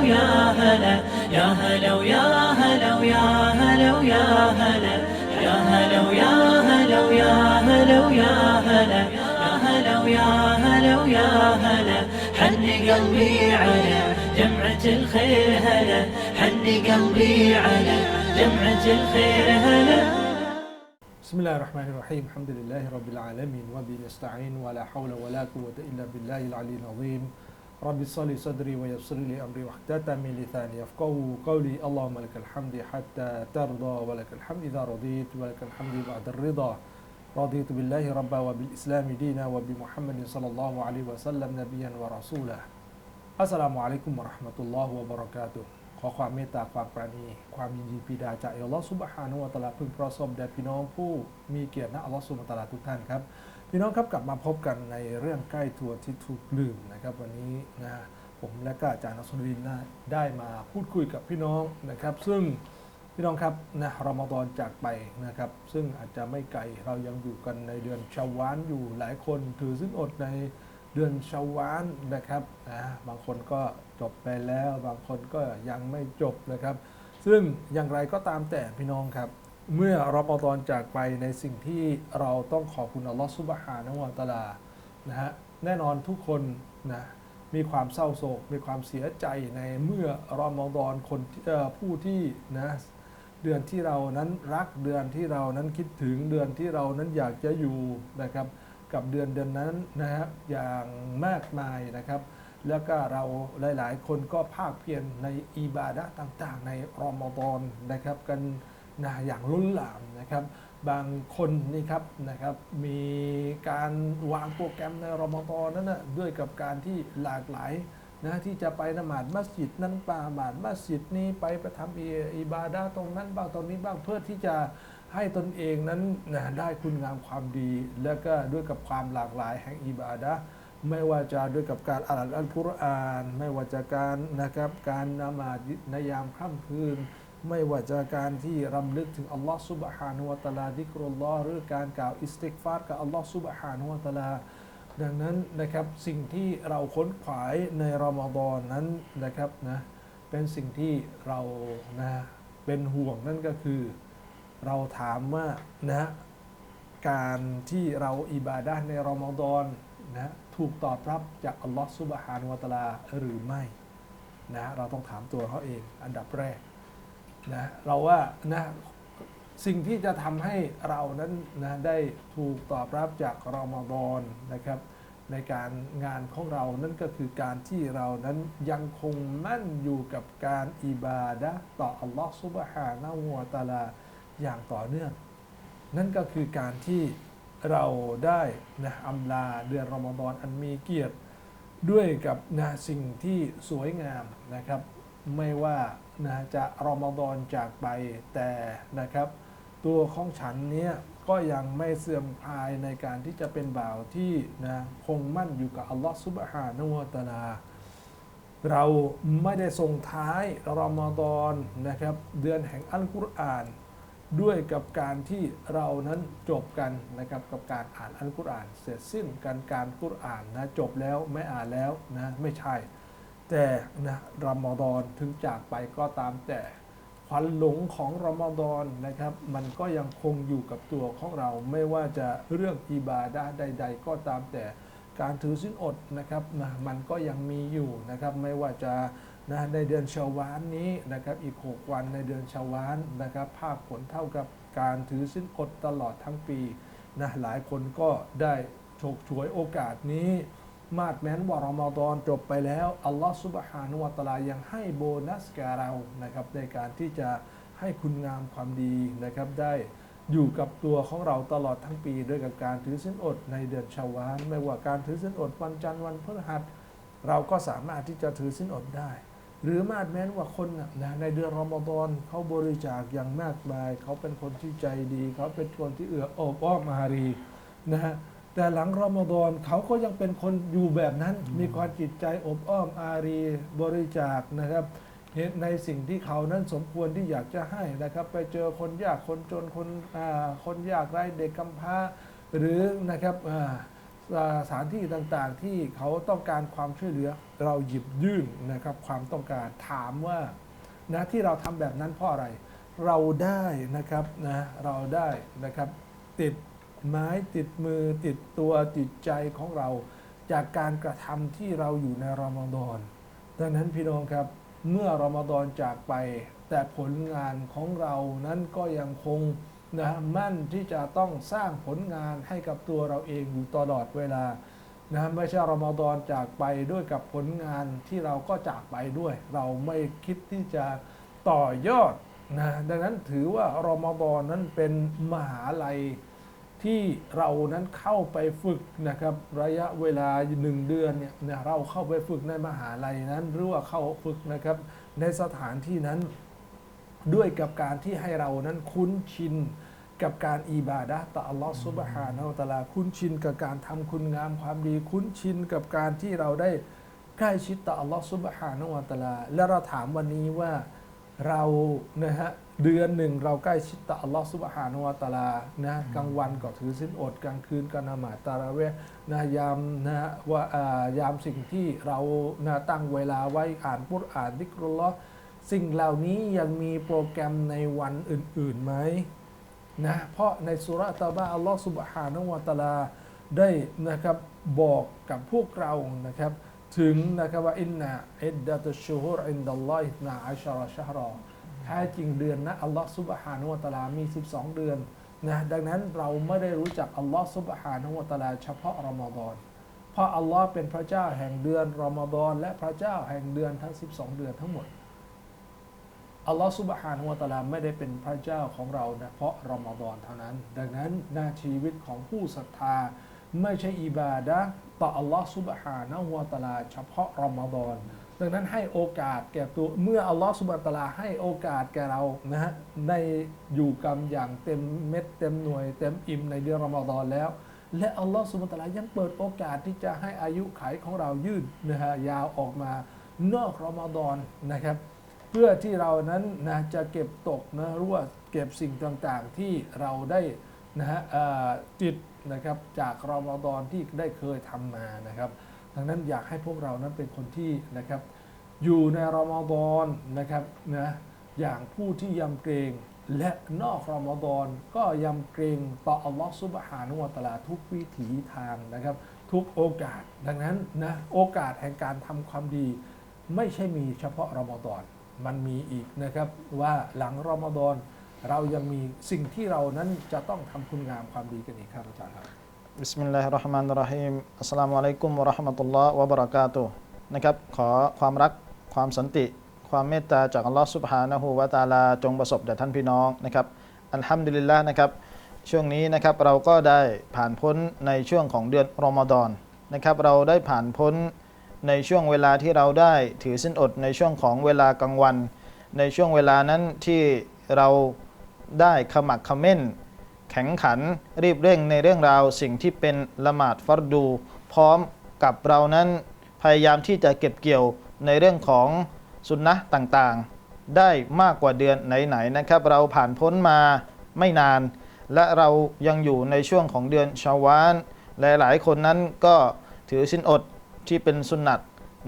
ويا هلا يا هلا ويا هلا ويا هلا ويا هلا. يا هلا ويا هلا ويا هلا ويا هلا. يا هلا ويا هلا ويا هلا. حن قلبي على جمعة الخير هلا. حن قلبي على جمعة الخير هلا. بسم الله الرحمن الرحيم. الحمد لله رب العالمين وبه نستعين ولا حول ولا قوة إلا بالله العلي العظيم. رب صلي صدري ويسر لي أمري واحتتم من لساني يفقه قولي اللهم لك الحمد حتى ترضى ولك الحمد إذا رضيت ولك الحمد بعد الرضا رضيت بالله ربا وبالإسلام دينا وبمحمد صلى الله عليه وسلم نبيا ورسولا อัสสลามุอะลัยกุมวะเราะห์มะตุลลอฮ์วะบะเราะกาตุฮ์ขอความเมตตาความปราณี ความยินดีปรีดาจากอัลลอฮ์ซุบฮานะฮูวะตะอาลาพึงประสบแด่พี่น้องผู้มีเกียรตินะอัลลอฮ์ซุบฮานะฮูวะตะอาลาทุกท่านครับ พี่น้องครับกลับมาพบกันในเรื่องใกล้ตัวที่ถูกลืมนะครับ วันนี้นะผมและก็อาจารย์อัสลุลินนะได้มาพูดคุยกับพี่น้องนะครับ ซึ่งพี่น้องครับนะรอมฎอนจากไปนะครับ ซึ่งอาจจะไม่ไกลเรายังอยู่กันในเดือนชาวานอยู่หลายคนถือซึ่งอดในเดือนชาวานนะครับนะบางคนก็จบไปแล้ว บางคนก็ยังไม่จบนะครับ ซึ่งอย่างไรก็ตามแต่พี่น้องครับ เมื่อรอมฎอนจากไปในสิ่งที่เราต้องขอบคุณอัลลอฮฺซุบฮานะฮูวะตะอาลานะฮะแน่นอนทุกคนนะมีความเศร้าโศก มีความเสียใจในเมื่อรอมฎอนคนผู้ที่นะเดือนที่เรานั้นรักเดือนที่เรานั้นคิดถึงเดือนที่เรานั้นอยากจะอยู่นะครับ กับเดือนเดือนนั้นนะครับอย่างมากมายนะครับ แล้วก็เราหลาย ๆ คนก็ภาคเพียรในอิบาดะต่าง ๆ ในรอมฎอนนะครับกัน นะอย่างล้นหลามนะครับบางคนนี่ครับนะครับมีการวางโปรแกรมในรมฎอนนั้นนะด้วยกับการที่หลากหลายนะที่จะไปนมาดมัสยิดนั้นปามาดมัสยิดนี้ไปประทำอิอิบาดะห์ตรงนั้นบ้างตรงนี้บ้างเพื่อที่จะให้ตนเองนั้นนะได้คุณงามความดี แล้วก็ด้วยกับความหลากหลายแห่งอิบาดะไม่ว่าจะด้วยกับการอ่านอัลกุรอาน ไม่ว่าจะการนะครับการนมาดในยามค่ำคืน ไม่ว่าจะการที่รำลึกถึงอัลลอฮ์ซุบฮานุวะตะอาลาดิกรุลลอฮ์หรือการกล่าวอิสติกฟาร์กับอัลลอฮ์ซุบฮานุวะตะอาลา ดังนั้นนะครับสิ่งที่เราค้นขวายในรอมฎอนนั้นนะครับนะเป็นสิ่งที่เรานะเป็นห่วงนั่นก็คือ เราถามว่านะการที่เราอิบาดะในรอมฎอนนะถูกตอบรับจากอัลลอฮ์ซุบฮานุวะตะอาลาหรือไม่นะเราต้องถามตัวเขาเองอันดับแรก นะเราว่านะสิ่งที่จะทำให้เรานั้นนะได้ถูกตอบรับจากรอมฎอนนะครับ ในการงานของเรานั่นก็คือการที่เรานั้นยังคงมั่นอยู่กับการอิบาดะต่ออัลลอฮ์ซุบฮานะฮูวะตะอาลาอย่างต่อเนื่อง นั่นก็คือการที่เราได้นะอำลาเดือนรอมฎอนอันมีเกียรติด้วยกับนะสิ่งที่สวยงามนะครับ ไม่ว่า นะจะรอมฎอนจากไปแต่นะครับ ตัวของฉันเนี้ยก็ยังไม่เสื่อมคลายในการที่จะเป็นบ่าวที่นะคงมั่นอยู่กับอัลลอฮ์ซุบฮานะฮูวะตะอาลาเราไม่ได้ส่งท้ายรอมฎอนนะครับ เดือนแห่งอัลกุรอาน ด้วยกับการที่เรานั้นจบกันนะครับกับการอ่านอัลกุรอาน เสร็จสิ้นการการกุรอานนะจบแล้วไม่อ่านแล้วนะไม่ใช่ แต่นะรอมฎอนถึงจากไปก็ตามแต่ควันหลงของรอมฎอนนะครับ มันก็ยังคงอยู่กับตัวของเราไม่ว่าจะเรื่องอิบาดะใด ๆ ก็ตามแต่การถือศีลอดนะครับนะมันก็ยังมีอยู่นะครับ ไม่ว่าจะนะในเดือนชาวานนี้นะครับ อีก 6 วันในเดือนชาวานนะครับ ภาคผลเท่ากับการถือสิ้นอดตลอดทั้งปีนะหลายคนก็ได้ฉกฉวยโอกาสนี้ มาดแม้นว่ารอมฎอนจบไปแล้ว อัลลอฮฺสุบฮานุวะตะลายังให้โบนัสแก่เรานะครับในการที่จะให้คุณงามความดีนะครับได้อยู่กับตัวของเราตลอดทั้งปีด้วยกับการถือสิ้นอดในเดือนชาวานไม่ว่าการถือสิ้นอดวันจันทร์วันพฤหัสเราก็สามารถที่จะถือสิ้นอดได้ หรือมาดแม้นว่าคนนะนะในเดือนรอมฎอนเขาบริจาคอย่างมากมาย เขาเป็นคนที่ใจดี เขาเป็นคนที่เอื้ออบอ้อมอารีนะฮะ แต่หลังรอมฎอนเขาก็ยังเป็นคนอยู่แบบนั้น มีความจิตใจอบอ้อมอารีบริจาคนะครับเห็นในสิ่งที่เขานั้นสมควรที่อยากจะให้นะครับ ไปเจอคนยากคนจนคนอ่าคนยากไร้เด็กกำพร้า หรือนะครับอ่าอ่าสถานที่ต่างๆที่เขาต้องการความช่วยเหลือ เราหยิบยื่นนะครับความต้องการถามว่านะที่เราทำแบบนั้นเพราะอะไร เราได้นะครับนะเราได้นะครับติด ไม้ติดมือติดตัวติดใจของเรา จากการกระทำที่เราอยู่ในรอมฎอนดังนั้นพี่น้องครับเมื่อรอมฎอนจากไป แต่ผลงานของเรานั้นก็ยังคงนะมั่นที่จะต้องสร้างผลงานให้กับตัวเราเองอยู่ตลอดเวลานะไม่ใช่รอมฎอนจากไปด้วยกับผลงานที่เราก็จากไปด้วย เราไม่คิดที่จะต่อยอดนะดังนั้นถือว่ารอมฎอนนั้นเป็นมหาลัย ที่เรานั้นเข้าไปฝึกนะครับระยะเวลาหนึ่งเดือนเนี่ยเราเข้าไปฝึกในมหาลัยนั้น หรือว่าเข้าฝึกนะครับในสถานที่นั้นด้วยกับการที่ให้เรานั้นคุ้นชินกับการอิบาดะต่ออัลลอฮฺซุบฮานะฮูวะตะอาลาคุ้นชินกับการทำคุณงามความดี คุ้นชินกับการที่เราได้ใกล้ชิดต่ออัลลอฮฺซุบฮานะฮูวะตะลาและเราถามวันนี้ว่าเรานะฮะ เดือนหนึ่งเราใกล้ชิดต่ออัลลอฮฺซุบฮานะฮูวะตะอาลานะกลางวันก็ถือศีลอดกลางคืนก็นมาดตาราเวห์นะยามนะฮะว่าอ่ายามสิ่งที่เรานะตั้งเวลาไว้อ่านกุรอานดิกรุลลอฮ์สิ่งเหล่านี้ยังมีโปรแกรมในวันอื่นๆไหมนะเพราะในสุราะห์ตะบะอัลลอฮฺสุบฮานะฮูวะตะอาลาได้นะครับบอกกับพวกเรานะครับถึงนะครับว่าอินนาอิดดะตุชชูฮุรอินดัลลอฮินาอัชรอชะฮรอแท้จริงเดือนนะอัลลอฮฺสุบฮานะฮูวะตะอาลามี 12 เดือนนะดังนั้นเราไม่ได้รู้จักอัลลอฮฺสุบฮานะฮูวะตะอาลาเฉพาะรอมฎอนเพราะอัลลอฮ์เป็นพระเจ้าแห่งเดือนรอมฎอนและพระเจ้าแห่งเดือนทั้ง 12 เดือนทั้งหมดอัลลอฮฺซุบฮานุวะตะอาลาไม่ได้เป็นพระเจ้าของเรานะเพราะรอมฎอนเท่านั้น ดังนั้นหน้าชีวิตของผู้ศรัทธาไม่ใช่อิบาดะต่ออัลลอฮฺซุบฮานะฮูวะตะอาลาเฉพาะรอมฎอน ดังนั้นให้โอกาสแก่ตัวเมื่ออัลลอฮฺซุบานตลาให้โอกาสแก่เรานะฮะในอยู่กันอย่างเต็มเม็ดเต็มหน่วยเต็มอิ่มในเดือนรอมฎอนแล้ว และอัลลอฮฺซุบานตลายังเปิดโอกาสที่จะให้อายุไขของเรายืดนะฮะยาวออกมานอกรอมฎอนนะครับ เพื่อที่เรานั้นนะจะเก็บตกนะรือว่าเก็บสิ่งต่างๆที่เราได้นะฮะติดนะครับจากรอมฎอนที่ได้เคยทำมานะครับ ดังนั้นอยากให้พวกเรานั้นเป็นคนที่นะครับอยู่ในรอมฎอนนะครับนะอย่างผู้ที่ยำเกรงและนอกรอมฎอนก็ยำเกรงต่ออัลลอฮฺซุบฮานุวะตะลาทุกวิถีทางนะครับ ทุกโอกาสดังนั้นนะโอกาสแห่งการทำความดี ไม่ใช่มีเฉพาะรอมฎอนมันมีอีกนะครับว่าหลังรอมฎอนเรายังมีสิ่งที่เรานั้นจะต้องทำคุณงามความดีกันอีกครับอาจารย์ครับ บิสมิลลาฮิรราะห์มานิรราะฮีมอัสสลามุอะลัยกุมวะเราะห์มะตุลลอฮ์วะบะเราะกาตุนะครับ ขอความรักความสันติ ความเมตตาจากอัลลอฮ์ซุบฮานะฮูวะตะอาลาจงประสบแด่ท่านพี่น้องนะครับ อัลฮัมดุลิลละนะครับ ช่วงนี้นะครับเราก็ได้ผ่านพ้นในช่วงของเดือนรอมฎอนนะครับ เราได้ผ่านพ้นในช่วงเวลาที่เราได้ถือสินอดในช่วงของเวลากลางวัน ในช่วงเวลานั้นที่เราได้ขมักขม้น แข็งขันรีบเร่งในเรื่องราวสิ่งที่เป็นละหมาดฟัรดู พร้อมกับเรานั้นพยายามที่จะเก็บเกี่ยวในเรื่องของสุนนะต่างๆ ได้มากกว่าเดือนไหนๆนะครับ เราผ่านพ้นมาไม่นาน และเรายังอยู่ในช่วงของเดือนชาวานหลายๆ คนนั้นก็ถือสินอดที่เป็นสุนนัต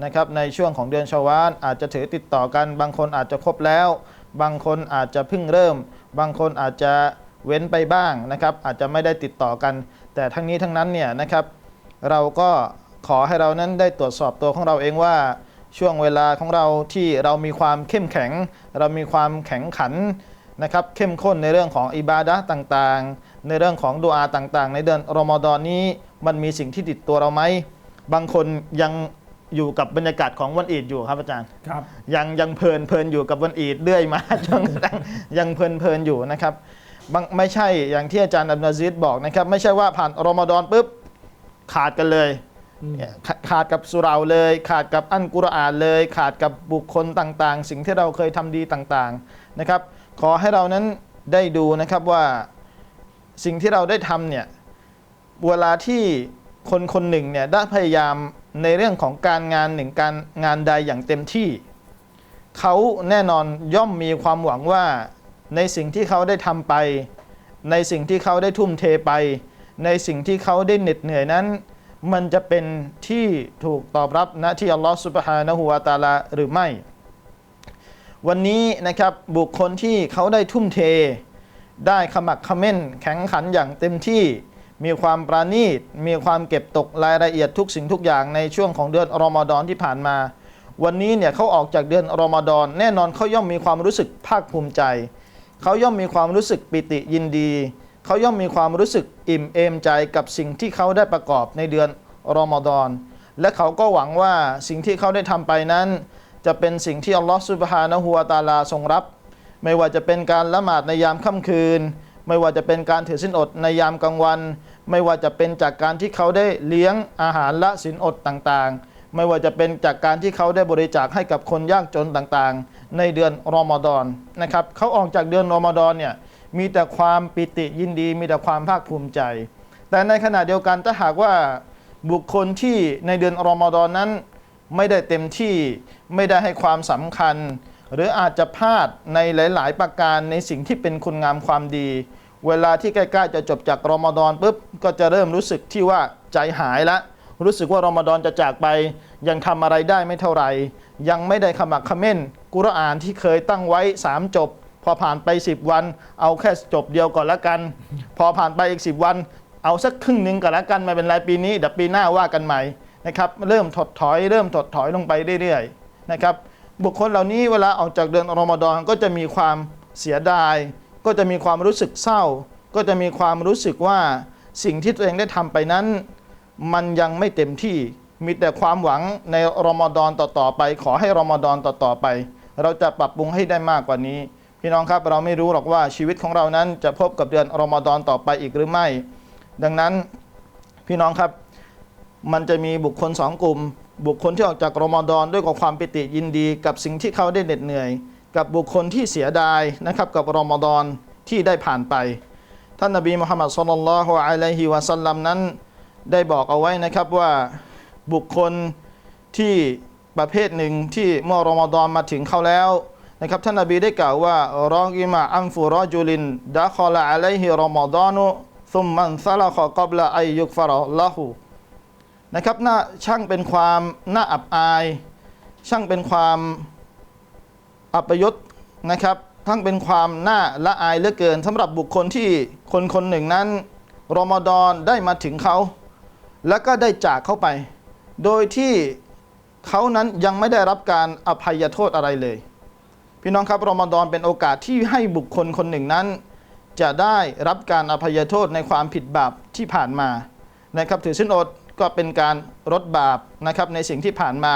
นะครับในช่วงของเดือนชาวานอาจจะถือติดต่อกัน บางคนอาจจะครบแล้ว บางคนอาจจะเพิ่งเริ่ม บางคนอาจจะ เว้นไปบ้างนะครับอาจจะไม่ได้ติดต่อกัน แต่ทั้งนี้ทั้งนั้นเนี่ยนะครับเราก็ขอให้เรานั้นได้ตรวจสอบตัวของเราเองว่าช่วงเวลาของเราที่เรามีความเข้มแข็ง เรามีความแข็งขันนะครับเข้มข้นในเรื่องของอิบาดะห์ต่างๆ ในเรื่องของดุอาต่างๆ ในเดือนรอมฎอนนี้มันมีสิ่งที่ติดตัวเราไหมบางคนยังอยู่กับบรรยากาศของวันอีดอยู่ครับอาจารย์ครับยังยังเพลินเพลินอยู่กับวันอีดเรื่อยมาช่วงนั้นยังเพลินเพลินอยู่นะครับ บางไม่ใช่อย่างที่อาจารย์อับดุลอาซิดบอกนะครับ ไม่ใช่ว่าผ่านรอมฎอนปุ๊บขาดกันเลยอืมขาขาดกับสุเราเลย ขาดกับอันกุรอานเลย ขาดกับบุคคลต่างๆ สิ่งที่เราเคยทำดีต่างๆนะครับ ขอให้เรานั้นได้ดูนะครับว่าสิ่งที่เราได้ทำเนี่ยเวลาที่คนคนหนึ่งเนี่ยได้พยายามในเรื่องของการงานหนึ่งการงานใดอย่างเต็มที่ เขาแน่นอนย่อมมีความหวังว่า ในสิ่งที่เขาได้ทำไป ในสิ่งที่เขาได้ทุ่มเทไป ในสิ่งที่เขาได้เหน็ดเหนื่อยนั้น มันจะเป็นที่ถูกตอบรับณที่อัลลอฮฺสุบฮานะฮูวาตาลาหรือไม่ วันนี้นะครับบุคคลที่เขาได้ทุ่มเท ได้ขมักขม้น แข็งขันอย่างเต็มที่มีความปราณีต มีความเก็บตกรายละเอียดทุกสิ่งทุกอย่างในช่วงของเดือนรอมฎอนที่ผ่านมา วันนี้เนี่ยเขาออกจากเดือนรอมฎอนแน่นอนเขาย่อมมีความรู้สึกภาคภูมิใจ เขาย่อมมีความรู้สึกปิติยินดี เขาย่อมมีความรู้สึกอิ่มเอมใจกับสิ่งที่เขาได้ประกอบในเดือนรอมฎอนและเขาก็หวังว่าสิ่งที่เขาได้ทำไปนั้น จะเป็นสิ่งที่อัลลอฮฺซุบฮานะฮูวาตาลาทรงรับ ไม่ว่าจะเป็นการละหมาดในยามค่ำคืน ไม่ว่าจะเป็นการถือสินอดในยามกลางวัน ไม่ว่าจะเป็นจากการที่เขาได้เลี้ยงอาหารละสินอดต่างๆ ไม่ว่าจะเป็นจากการที่เขาได้บริจาคให้กับคนยากจนต่างๆ ในเดือนรอมฎอนนะครับเขาออกจากเดือนรอมฎอนเนี่ยมีแต่ความปิติยินดี มีแต่ความภาคภูมิใจ แต่ในขณะเดียวกันถ้าหากว่าบุคคลที่ในเดือนรอมฎอนนั้น ไม่ได้เต็มที่ไม่ได้ให้ความสำคัญ หรืออาจจะพลาดในหลาย ๆ ประการในสิ่งที่เป็นคุณงามความดี เวลาที่ใกล้ ๆ จะจบจากรอมฎอนปุ๊บก็จะเริ่มรู้สึกที่ว่าใจหายละ รู้สึกว่ารอมฎอนจะจากไป ยังทำอะไรได้ไม่เท่าไหร่ ยังไม่ได้ขมักเขม้น กุรอานที่เคยตั้งไว้ 3 จบ พอผ่านไป 10 วัน เอาแค่จบเดียวก่อนละกัน พอผ่านไปอีก 10 วัน เอาสักครึ่งหนึ่งก่อนละกันไม่เป็นไรปีนี้เดี๋ยวปีหน้าว่ากันใหม่นะครับเริ่มถดถอย เริ่มถดถอยลงไปเรื่อยๆนะครับบุคคลเหล่านี้เวลาออกจากเดือนรอมฎอนก็จะมีความเสียดาย ก็จะมีความรู้สึกเศร้า ก็จะมีความรู้สึกว่าสิ่งที่ตัวเองได้ทำไปนั้น มันยังไม่เต็มที่มีแต่ความหวังในรอมฎอนต่อๆไป ขอให้รอมฎอนต่อๆไป เราจะปรับปรุงให้ได้มากกว่านี้ พี่น้องครับเราไม่รู้หรอกว่าชีวิตของเรานั้นจะพบกับเดือนรอมฎอนต่อไปอีกหรือไม่ ดังนั้นพี่น้องครับมันจะมีบุคคลสองกลุ่ม บุคคลที่ออกจากรอมฎอนด้วยกับความปิติยินดี กับสิ่งที่เขาได้เหน็ดเหนื่อย กับบุคคลที่เสียดายนะครับกับรอมฎอนที่ได้ผ่านไป ท่านนบีมุฮัมมัดสุลลัลฮุอะลัยฮิวะสัลลัมนั้น ได้บอกเอาไว้นะครับว่าบุคคลที่ประเภทหนึ่งที่เมื่อรอมฎอนมาถึงเขาแล้วนะครับท่านนบีได้กล่าวว่ารองอิมาอัมฟุรอจุลินดะคอลาอะลัยฮิรอมฎอนุซุมมันซาลาขอกับละอยุกฟารอละหูนะครับน่าช่างเป็นความน่าอับอาย ช่างเป็นความอัปยศนะครับ ทั้งเป็นความน่าละอายเหลือเกินสำหรับบุคคลที่คนคนหนึ่งนั้นรอมฎอนได้มาถึงเขา แล้วก็ได้จากเขาไป โดยที่เขานั้นยังไม่ได้รับการอภัยโทษอะไรเลย พี่น้องครับรอมฎอนเป็นโอกาสที่ให้บุคคลคนหนึ่งนั้น จะได้รับการอภัยโทษในความผิดบาปที่ผ่านมานะครับถือสินอดก็เป็นการลดบาปนะครับในสิ่งที่ผ่านมา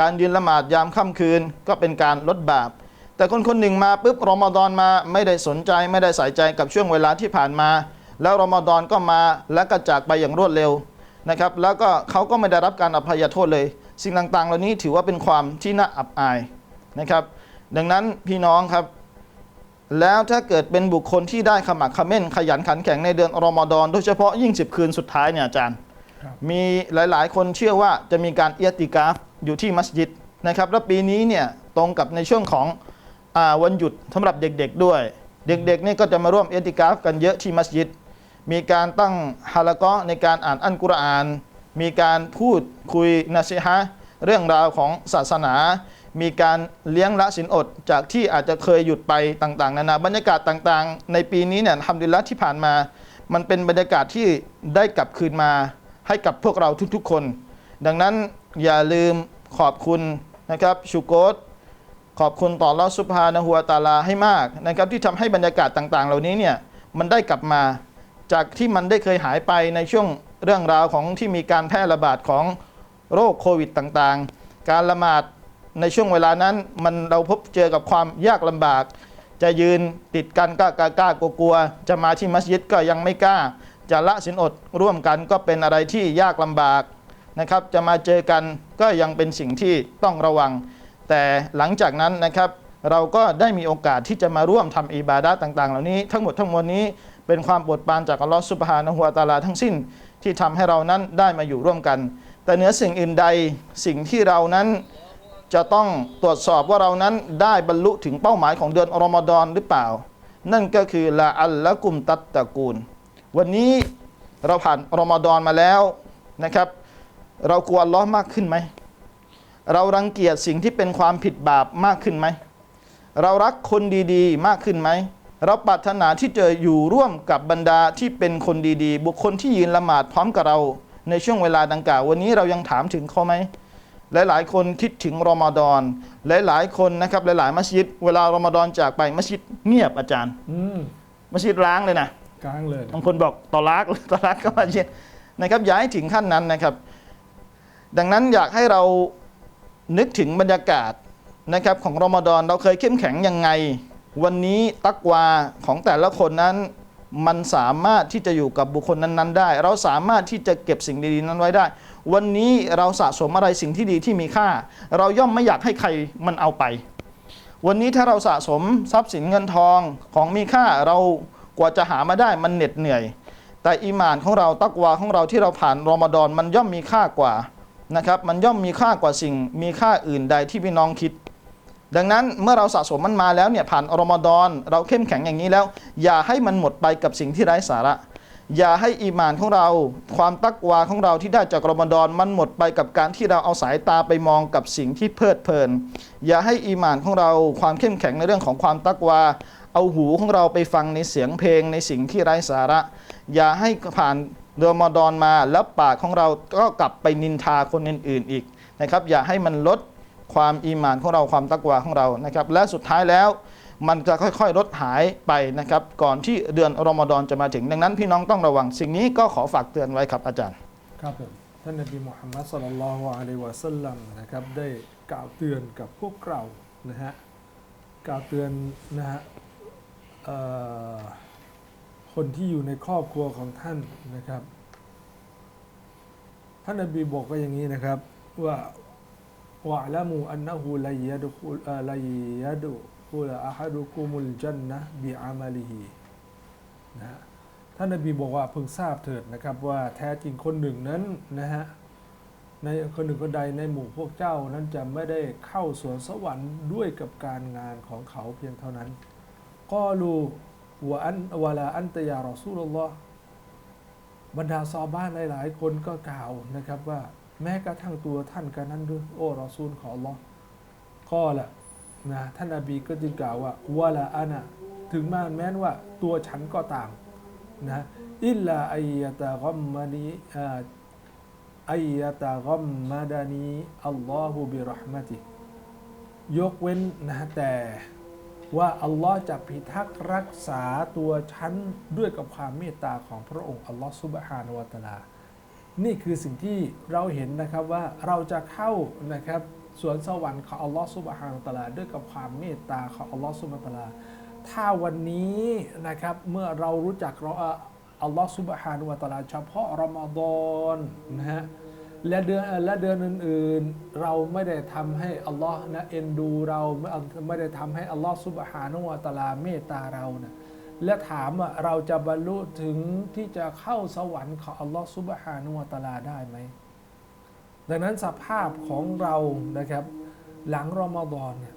การยืนละหมาดยามค่ำคืน ก็เป็นการลดบาป แต่คนคนหนึ่งมาปุ๊บรอมฎอนมาไม่ได้สนใจไม่ได้ใส่ใจกับช่วงเวลาที่ผ่านมา แล้วรอมฎอนก็มาแล้วก็จากไปอย่างรวดเร็ว นะครับแล้วก็เขาก็ไม่ได้รับการอภัยโทษเลย สิ่งต่างๆ เหล่านี้ถือว่าเป็นความที่น่าอับอายนะครับ ดังนั้นพี่น้องครับ แล้วถ้าเกิดเป็นบุคคลที่ได้ขมักเขม้นขยันขันแข็งในเดือนรอมฎอนโดยเฉพาะยิ่ง10คืนสุดท้ายเนี่ยอาจารย์ครับมีหลายๆ คนเชื่อว่าจะมีการเอียติกาฟอยู่ที่มัสยิดนะครับแล้วปีนี้เนี่ยตรงกับในช่วงของอาวันหยุดสำหรับเด็กๆด้วย เด็กๆนี่ก็จะมาร่วมเอียติกาฟกันเยอะที่มัสยิด มีการตั้งฮาละกะในการอ่านอัลกุรอาน มีการพูดคุยนาซีฮะเรื่องราวของศาสนา มีการเลี้ยงละสินอดจากที่อาจจะเคยหยุดไปต่างๆนานาบรรยากาศต่างๆ ในปีนี้เนี่ยทำดีละที่ผ่านมา มันเป็นบรรยากาศที่ได้กลับคืนมา ให้กับพวกเราทุกๆคน ดังนั้นอย่าลืมขอบคุณนะครับชูโกตขอบคุณต่อลอสุภานะฮัวตาลาให้มากนะครับที่ทำให้บรรยากาศต่างๆ เหล่านี้เนี่ยมันได้กลับมา จากที่มันได้เคยหายไปในช่วงเรื่องราวของที่มีการแพร่ระบาดของโรคโควิดต่างๆ การละหมาดในช่วงเวลานั้นมันเราพบเจอกับความยากลำบาก จะยืนติดกันก็กล้ากล้ากลัวกลัวๆจะมาที่มัสยิดก็ยังไม่กล้า จะละสินอดร่วมกันก็เป็นอะไรที่ยากลำบากนะครับ จะมาเจอกันก็ยังเป็นสิ่งที่ต้องระวัง แต่หลังจากนั้นนะครับ เราก็ได้มีโอกาสที่จะมาร่วมทำอิบาดะต่าง ๆ เหล่านี้ทั้งหมดทั้งมวลนี้ เป็นความโปรดปรานจากอัลลอฮฺสุบฮานะฮูวะตาลาทั้งสิ้นที่ทำให้เรานั้นได้มาอยู่ร่วมกัน แต่เหนือสิ่งอื่นใดสิ่งที่เรานั้นจะต้องตรวจสอบว่าเรานั้นได้บรรลุถึงเป้าหมายของเดือนอรอมฎอนหรือเปล่า นั่นก็คือละอัลละกุมตัตตะกูล วันนี้เราผ่านอรอมฎอนมาแล้วนะครับ เรากลัวลลอมากขึ้นไหม เรารังเกียจสิ่งที่เป็นความผิดบาปมากขึ้นไหม เรารักคนดีๆ มากขึ้นไหม เราปรารถนาที่จะอยู่ร่วมกับบรรดาที่เป็นคนดีๆ บุคคลที่ยืนละหมาดพร้อมกับเราในช่วงเวลาดังกล่าว วันนี้เรายังถามถึงเขาไหมหลายๆ คนคิดถึงรอมฎอนหลายๆคนนะครับหลายๆมัสยิด เวลารอมฎอนจากไปมัสยิดเงียบอาจารย์อืมมัสยิดร้างเลยนะกลางเลยบางคนบอกตอลักตอลักก็มาเช็ดนะครับอย่าให้ถึงขั้นนั้นนะครับ ดังนั้นอยากให้เรานึกถึงบรรยากาศนะครับของรอมฎอนเราเคยเข้มแข็งยังไง วันนี้ตักวาของแต่ละคนนั้น มันสามารถที่จะอยู่กับบุคคลนั้นๆ ได้ เราสามารถที่จะเก็บสิ่งดีๆนั้นไว้ได้ วันนี้เราสะสมอะไรสิ่งที่ดีที่มีค่า เราย่อมไม่อยากให้ใครมันเอาไป วันนี้ถ้าเราสะสมทรัพย์สินเงินทองของมีค่าเรากว่าจะหามาได้มันเหน็ดเหนื่อย แต่อีมานของเราตักวาของเราที่เราผ่านรอมฎอนมันย่อมมีค่ากว่านะครับมันย่อมมีค่ากว่าสิ่งมีค่าอื่นใดที่พี่น้องคิด ดังนั้นเมื่อเราสะสมมันมาแล้วเนี่ยผ่านอรอมฎอนเราเข้มแข็งอย่างนี้แล้ว อย่าให้มันหมดไปกับสิ่งที่ไร้สาระ อย่าให้อีหมานของเรา ความตักวาของเราที่ได้จากรอมฎอนมันหมดไปกับการที่เราเอาสายตาไปมองกับสิ่งที่เพลิดเพลิน อย่าให้อีหมานของเราความเข้มแข็งในเรื่องของความตักวาเอาหูของเราไปฟังในเสียงเพลงในสิ่งที่ไร้สาระ อย่าให้ผ่านรอมฎอนมาแล้วปากของเราก็กลับไปนินทาคนอื่นๆอีกนะครับ อย่าให้มันลด ความอีหมานของเราความตักวาของเรานะครับและสุดท้ายแล้วมันจะค่อยๆ ลดหายไปนะครับ ก่อนที่เดือนรอมฎอนจะมาถึง ดังนั้นพี่น้องต้องระวัง สิ่งนี้ก็ขอฝากเตือนไว้ครับอาจารย์ ครับผมท่านนบีมุฮัมมัดสุลลัลลอฮุอะลัยฮิวะสัลลัมนะครับได้กล่าวเตือนกับพวกเรานะฮะกล่าวเตือนนะฮะคนที่อยู่ในครอบครัวของท่านนะครับ ท่านนบีบอกไว้อย่างนี้นะครับว่า วะละมูอันนะฮูลัยยะดุคุลเอ่อลัยยะดุคุลอะฮัดุกุมุลจันนะบิอามัลิฮินะท่านนบีบอกว่าเพิ่งทราบเถิดนะครับว่าแท้จริงคนหนึ่งนั้นนะฮะในคนหนึ่งคนใดในหมู่พวกเจ้านั้นจะไม่ได้เข้าสวนสวรรค์ด้วยกับการงานของเขาเพียงเท่านั้นก็รู้ว่าอันวลาอันตยารอซูลลอฮ์บรรดาซอบ้านหลาย ๆ คนก็กล่าวนะครับว่า แม้กระทั่งตัวท่านกันนั้นด้วยโอ้รอซูลของอัลลอฮ์ก็แหละนะท่านนบีก็จึงกล่าวว่าวาลาอานะถึงแม้แม้นว่าตัวฉันก็ตามนะอิลลาอัยตะกัมมานีอายตะกัมมาดานีอัลลอฮุบิรหมติยกเว้นนะแต่ว่าอัลลอฮ์จะพิทักษ์รักษาตัวฉันด้วยกับความเมตตาของพระองค์อัลลอฮ์ซุบฮานวะตาลา นี่คือสิ่งที่เราเห็นนะครับว่าเราจะเข้านะครับสวนสวรรค์ของอัลลอฮ์ซุบฮานตะลาด้วยกับความเมตตาของอัลลอฮ์ซุบฮานตะลา ถ้าวันนี้นะครับเมื่อเรารู้จักเราอัลลอฮ์ซุบฮานุวะตะลาเฉพาะรอมฎอนนะฮะและเดือนและเดือนอื่นๆ เราไม่ได้ทำให้อัลลอฮ์นะเอ็นดูเราไม่ไม่ได้ทำให้อัลลอฮ์ซุบฮานุวะตะลาเมตตาเรานะ และถามว่าเราจะบรรลุถึงที่จะเข้าสวรรค์ของอัลลอฮ์ซุบฮานุวะตาลาได้ไหม ดังนั้นสภาพของเรานะครับ หลังรอมฎอนเนี่ย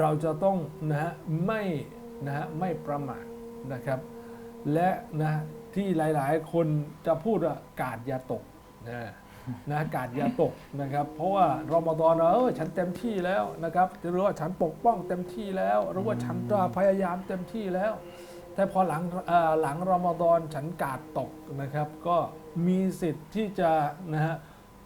เราจะต้องนะฮะไม่นะฮะไม่ประมาทนะครับ และนะที่หลายๆ คนจะพูดว่ากาดอย่าตกนะนะกาดอย่าตกนะครับ เพราะว่ารอมฎอนเออฉันเต็มที่แล้วนะครับหรือว่าฉันปกป้องเต็มที่แล้ว หรือว่าฉันจะพยายามเต็มที่แล้ว แต่พอหลังเอ่อหลังรอมฎอนฉันกาดตกนะครับ ก็มีสิทธิ์ที่จะนะฮะ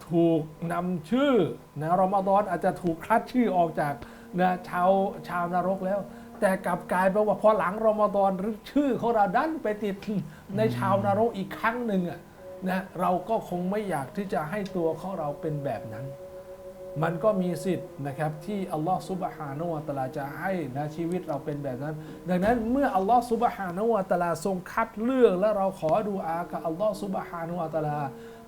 ถูกนำชื่อนะรอมฎอนอาจจะถูกคัดชื่อออกจากนะชาวชาวนรกแล้ว แต่กลับกลายเป็นว่าพอหลังรอมฎอนหรือชื่อของเราดันไปติดในชาวนรกอีกครั้งหนึ่งอะนะเราก็คงไม่อยากที่จะให้ตัวของเราเป็นแบบนั้น มันก็มีสิทธิ์นะครับที่อัลลอฮ์ซุบฮานะฮูวะตะอาลาจะให้นะชีวิตเราเป็นแบบนั้น ดังนั้นเมื่ออัลลอฮ์ซุบฮานะฮูวะตะอาลาทรงคัดเลือกและเราขอดูอากับอัลลอฮ์ซุบฮานะฮูวะตะอาลา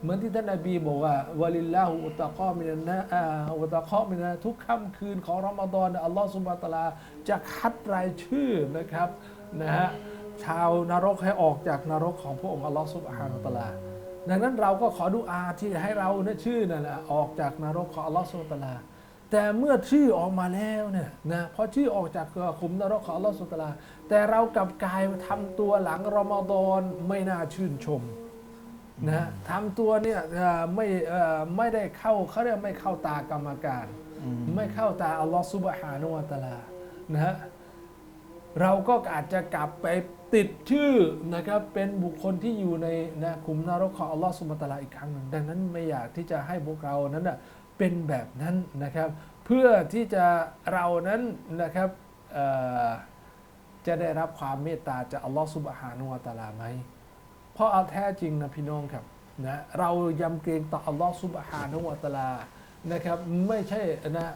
เหมือนที่ท่านนบีบอกว่าวะลิลลาหุอุตะกอมินันนะอ่าอุตะกอมินะทุกค่ำคืนของรอมฎอนอัลลอฮ์ซุบฮานะฮูวะตะอาลาจะคัดรายชื่อนะครับนะฮะชาวนรกให้ออกจากนรกของพระองค์อัลลอฮ์ซุบฮานะฮูวะตะลา ดังนั้นเราก็ขอดูอาที่ให้เราเนี่ยชื่อนั่นแหละออกจากนรกของอัลลอฮฺสุบฮานะฮูวะตะอาลาแต่เมื่อชื่อออกมาแล้วเนี่ยนะพอชื่อออกจากขุมนรกของอัลลอฮฺสุบฮานะฮูวะตะอาลา แต่เรากลับกลายทำตัวหลังรอมฎอนไม่น่าชื่นชมนะฮะทำตัวเนี่ยเอ่อไม่เอ่อไม่ได้เข้าเขาเรียกไม่เข้าตากรรมการ ไม่เข้าตาอัลลอฮฺซุบฮานุวะตะอาลานะฮะ เราก็อาจจะกลับไปติดชื่อนะครับเป็นบุคคลที่อยู่ในนะกลุ่มนรกของอัลลอฮฺซุบะตะอาลาอีกครั้งหนึ่งดังนั้นไม่อยากที่จะให้พวกเรานั้นนะเป็นแบบนั้นนะครับ เพื่อที่จะเรานั้นนะครับจะได้รับความเมตตาจากอัลลอฮฺซุบฮานุวะตะอาลาไหมเพราะเอาแท้จริงนะพี่น้องครับนะเรายำเกรงต่ออัลลอฮ์ซุบฮานะฮูวะตะอาลานะครับไม่ใช่นะ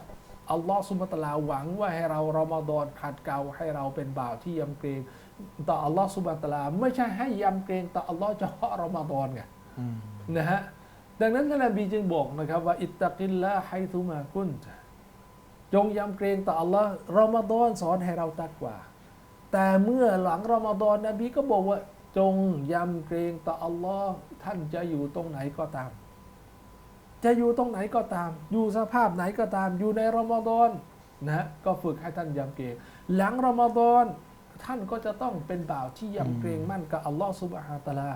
อัลลอฮ์ซุบฮานะฮูวะตะอาลาหวังว่าให้เรารอมฎอนขัดเกลาให้เราเป็นบ่าวที่ยำเกรงต่ออัลลอฮ์ซุบฮานะฮูวะตะอาลาไม่ใช่ให้ยำเกรงต่ออัลลอฮ์เฉพาะรอมฎอนไงอืมนะฮะดังนั้นท่านนบีจึงบอกนะครับว่าอิตตะกิลละไฮทุมากุนตจงยำเกรงต่ออัลลอฮ์รอมฎอนสอนให้เราตักว่า แต่เมื่อหลังรอมฎอนนบีก็บอกว่าจงยำเกรงต่ออัลลอฮ์ท่านจะอยู่ตรงไหนก็ตาม จะอยู่ตรงไหนก็ตาม อยู่สภาพไหนก็ตาม อยู่ในรอมฎอนนะก็ฝึกให้ท่านยำเกรงหลังรอมฎอนท่านก็จะต้องเป็นบ่าวที่ยำเกรงมั่นกับอัลลอฮ์ซุบฮานะตะอาลา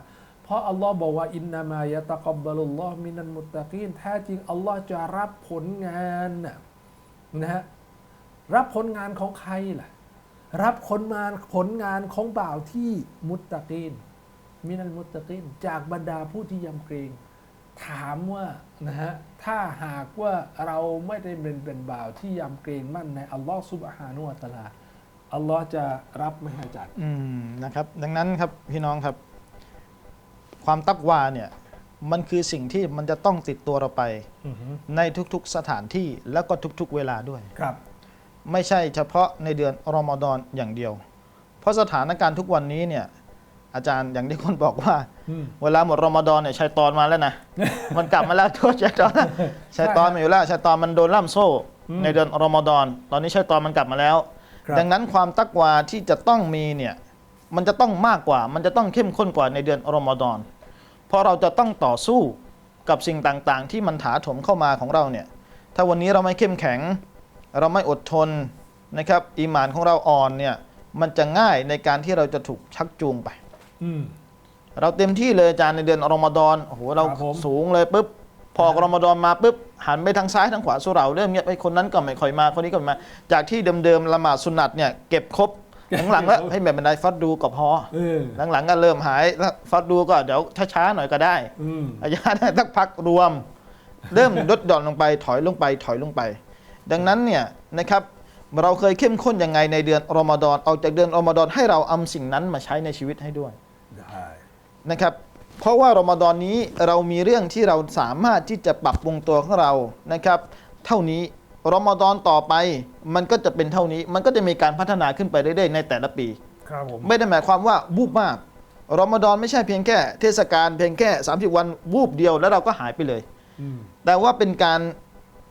เพราะอัลลอฮ์บอกว่าอินนามายะตะกับบาลุลลอฮ์มินันมุตตะกีนแท้จริงอัลลอฮ์จะรับผลงานนะนะฮะรับผลงานของใครล่ะ รับผลงานผลงานของบ่าวที่มุตตะกีนมินันมุตตะกีนจากบรรดาผู้ที่ยำเกรง ถามว่านะฮะถ้าหากว่าเราไม่ได้เป็นเป็นบ่าวที่ยำเกรงมั่นในอัลลอฮ์ซุบฮานุวะตะอาลาอัลลอฮ์จะรับไหมอาจารย์อืมนะครับ ดังนั้นครับพี่น้องครับ ความตักวาเนี่ยมันคือสิ่งที่มันจะต้องติดตัวเราไปอือฮึในทุกๆสถานที่แล้วก็ทุกๆเวลาด้วย ครับ ไม่ใช่เฉพาะในเดือนรอมฎอนอย่างเดียว เพราะสถานการณ์ทุกวันนี้เนี่ย อาจารย์อย่างที่คนบอกว่าอืมเวลาหมดรอมฎอนเนี่ยชัยตอนมาแล้วนะ มันกลับมาแล้วโทษชัยตอนชัยตอนมาอยู่แล้วชัยตอนมันโดนล่ามโซ่อืมในเดือนรอมฎอน ตอนนี้ชัยตอนมันกลับมาแล้วครับดังนั้นความตักวาที่จะต้องมีเนี่ยมันจะต้องมากกว่า มันจะต้องเข้มข้นกว่าในเดือนรอมฎอน เพราะเราจะต้องต่อสู้กับสิ่งต่างๆ ที่มันถาโถมเข้ามาของเราเนี่ย ถ้าวันนี้เราไม่เข้มแข็ง เราไม่อดทนนะครับ อีหมานของเราอ่อนเนี่ย มันจะง่ายในการที่เราจะถูกชักจูงไป อืม เราเต็มที่เลยอาจารย์ในเดือนรอมฎอนโอ้โหเราครับผม สูงเลยปุ๊บพอรอมฎอนมาปุ๊บหันไปทางซ้ายทางขวาสุเหราเริ่มเงียบไอ้คนนั้นก็ไม่ค่อยมาคนนี้ก็ไม่มา จากที่เดิมๆละหมาดสุนัตเนี่ยเก็บครบหลังๆแล้วให้แบบเป็นไดฟัดดูก็พอเออหลังๆก็เริ่มหายแล้วฟัดดูก็เดี๋ยวช้าๆหน่อยก็ได้ อืมอายาได้สักพักรวม เริ่มลดหย่อนลงไปถอยลงไปถอยลงไป ดังนั้นเนี่ยนะครับเราเคยเข้มข้นยังไงในเดือนรอมฎอนออกจากเดือนรอมฎอนให้เราเอาสิ่งนั้นมาใช้ในชีวิตให้ด้วย ได้นะครับเพราะว่ารอมฎอนนี้เรามีเรื่องที่เราสามารถที่จะปรับปรุงตัวของเรานะครับ เท่านี้รอมฎอนต่อไปมันก็จะเป็นเท่านี้ มันก็จะมีการพัฒนาขึ้นไปเรื่อยๆในแต่ละปี ครับผมไม่ได้หมายความว่าวูบมากรอมฎอนไม่ใช่เพียงแค่เทศกาลเพียงแค่ 30 วันวูบเดียวแล้วเราก็หายไปเลย อืมแต่ว่าเป็นการ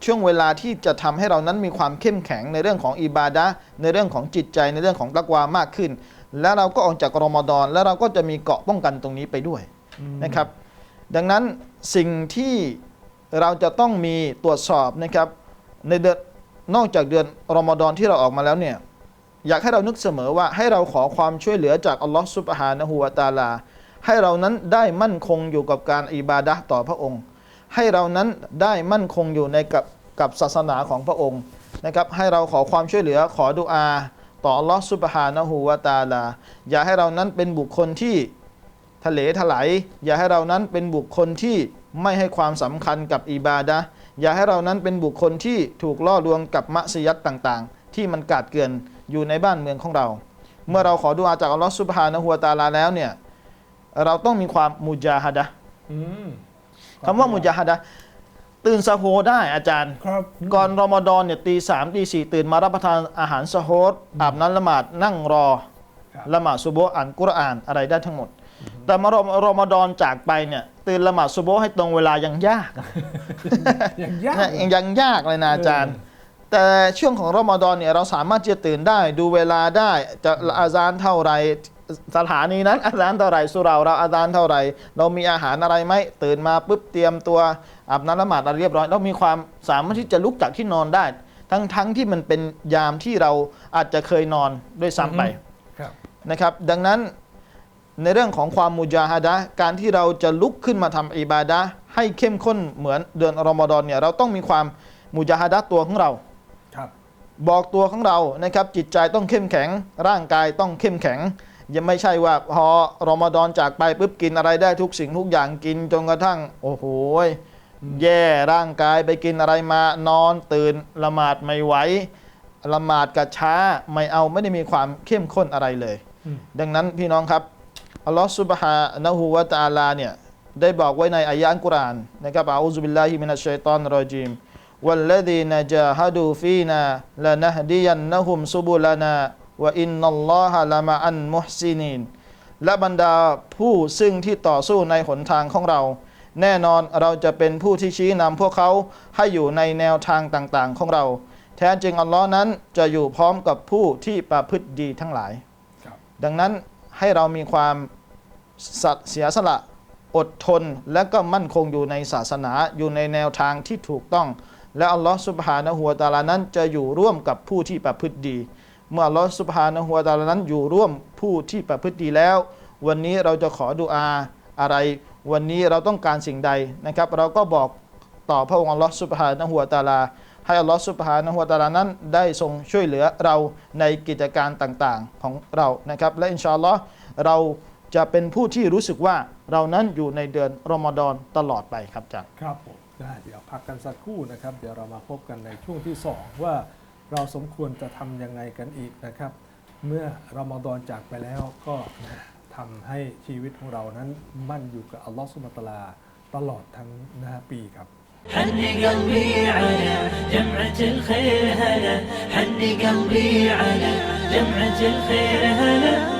ช่วงเวลาที่จะทำให้เรานั้นมีความเข้มแข็งในเรื่องของอิบาดะห์ในเรื่องของจิตใจในเรื่องของตักวามากขึ้น แล้วเราก็ออกจากรอมฎอนแล้วเราก็จะมีเกราะป้องกันตรงนี้ไปด้วยอืมนะครับ ดังนั้นสิ่งที่เราจะต้องมีตรวจสอบนะครับ ในเดือนนอกจากเดือนรอมฎอนที่เราออกมาแล้วเนี่ยอยากให้เรานึกเสมอว่าให้เราขอความช่วยเหลือจากอัลลอฮฺซุบฮานะฮูวะตาลา ให้เรานั้นได้มั่นคงอยู่กับการอิบาดะห์ต่อพระองค์ ให้เรานั้นได้มั่นคงอยู่ในกับกับศาสนาของพระองค์นะครับ ให้เราขอความช่วยเหลือขอดุอา ต่ออัลลอฮฺซุบฮานะฮูวะตาลา อย่าให้เรานั้นเป็นบุคคลที่ทะเลถลายอย่าให้เรานั้นเป็นบุคคลที่ไม่ให้ความสำคัญกับอิบาดะห์อย่าให้เรานั้นเป็นบุคคลที่ถูกล่อลวงกับมัสยิดต่างๆ ที่มันกาดเกลื่อนอยู่ในบ้านเมืองของเรา เมื่อเราขอดุอาจากอัลลอฮฺซุบฮานะฮูวะตาลาแล้วเนี่ยเราต้องมีความมุจาฮะดะห์อืมคำว่ามุจาฮะดะห์ ตื่นสะโฮได้อาจารย์ ครับ ก่อนรอมฎอนเนี่ยตีสามตีสี่ตื่นมารับประทานอาหารสะโฮดอาบน้ำละหมาดนั่งรอครับละหมาดซุโบฮ์อ่านกุรอานอะไรได้ทั้งหมด แต่มารอมรอมฎอนจากไปเนี่ยตื่นละหมาดซุโบฮ์ให้ตรงเวลายังยากอย่างยากนะยังยังยากเลยนะอาจารย์ แต่ช่วงของรอมฎอนเนี่ยเราสามารถที่จะตื่นได้ดูเวลาได้จะอาซานเท่าไหร สถานีนั้นอาซานเท่าไหรสุเหราเราอาซานเท่าไหรเรามีอาหารอะไรไหมตื่นมาปุ๊บเตรียมตัวอาบน้ำละหมาดอะไรเรียบร้อยเรามีความสามารถที่จะลุกจากที่นอนได้ ทั้งทั้งที่มันเป็นยามที่เราอาจจะเคยนอนด้วยซ้ำไปครับนะครับ ดังนั้นในเรื่องของความมุจาฮดะห์การที่เราจะลุกขึ้นมาทำอิบาดะห์ให้เข้มข้นเหมือนเดือนรอมฎอนเนี่ยเราต้องมีความมุจาฮดะห์ตัวของเราครับบอกตัวของเรานะครับจิตใจต้องเข้มแข็ง ร่างกายต้องเข้มแข็ง ยังไม่ใช่ว่าพอรอมฎอนจากไปปุ๊บกินอะไรได้ทุกสิ่งทุกอย่างกินจนกระทั่ง โอ้โหยแย่ร่างกายไปกินอะไรมานอนตื่นละหมาดไม่ไหวละหมาดกระช้าไม่เอาไม่ได้มีความเข้มข้นอะไรเลยอืมดังนั้นพี่น้องครับอัลลอฮฺซุบฮานะฮูวะตะอาลาเนี่ยได้บอกไว้ในอายะห์อัลกุรอานนะครับอาอูซุบิลลาฮิมินัชชัยฏอนรรจีม ว่าอินนัลลอฮะละมาอันมุฮซินีนและบรรดาผู้ซึ่งที่ต่อสู้ในหนทางของเรา แน่นอนเราจะเป็นผู้ที่ชี้นำพวกเขาให้อยู่ในแนวทางต่างๆ ของเรา แท้จริงอัลลอฮ์นั้นจะอยู่พร้อมกับผู้ที่ประพฤติดีทั้งหลาย ดังนั้นให้เรามีความสัตย์เสียสละอดทนและก็มั่นคงอยู่ในศาสนาอยู่ในแนวทางที่ถูกต้อง และอัลลอฮ์สุบฮานะหัวตาลานั้นจะอยู่ร่วมกับผู้ที่ประพฤติดี เมื่อลอสุบฮานะฮูวตาลนั้นอยู่ร่วมผู้ที่ประพฤติดีแล้ว วันนี้เราจะขอดุอาอะไร วันนี้เราต้องการสิ่งใดนะครับ เราก็บอกต่อพระองค์อัลลอฮ์สุบฮานะฮูวตาลา ให้อัลลอฮ์สุบฮานะฮูวตาลานั้นได้ทรงช่วยเหลือเราในกิจการต่างๆของเรานะครับ และอินชาอัลลอฮ์เราจะเป็นผู้ที่รู้สึกว่าเรานั้นอยู่ในเดือนรอมฎอนตลอดไปครับอาจารย์ครับผมได้เดี๋ยวพักกันสักครู่นะครับ เดี๋ยวเรามาพบกันในช่วงที่สองว่า เราสมควรจะทำยังไงกันอีกนะครับ เมื่อรอมฎอนจากไปแล้วก็นะทำให้ชีวิตของเรานั้นมั่นอยู่กับอัลลอฮฺสุบฮานะฮูวะตะอาลาตลอดทั้งหน้าปีครับ حني قلبي على جمعة الخير هلا حني قلبي على جمعة الخير هلا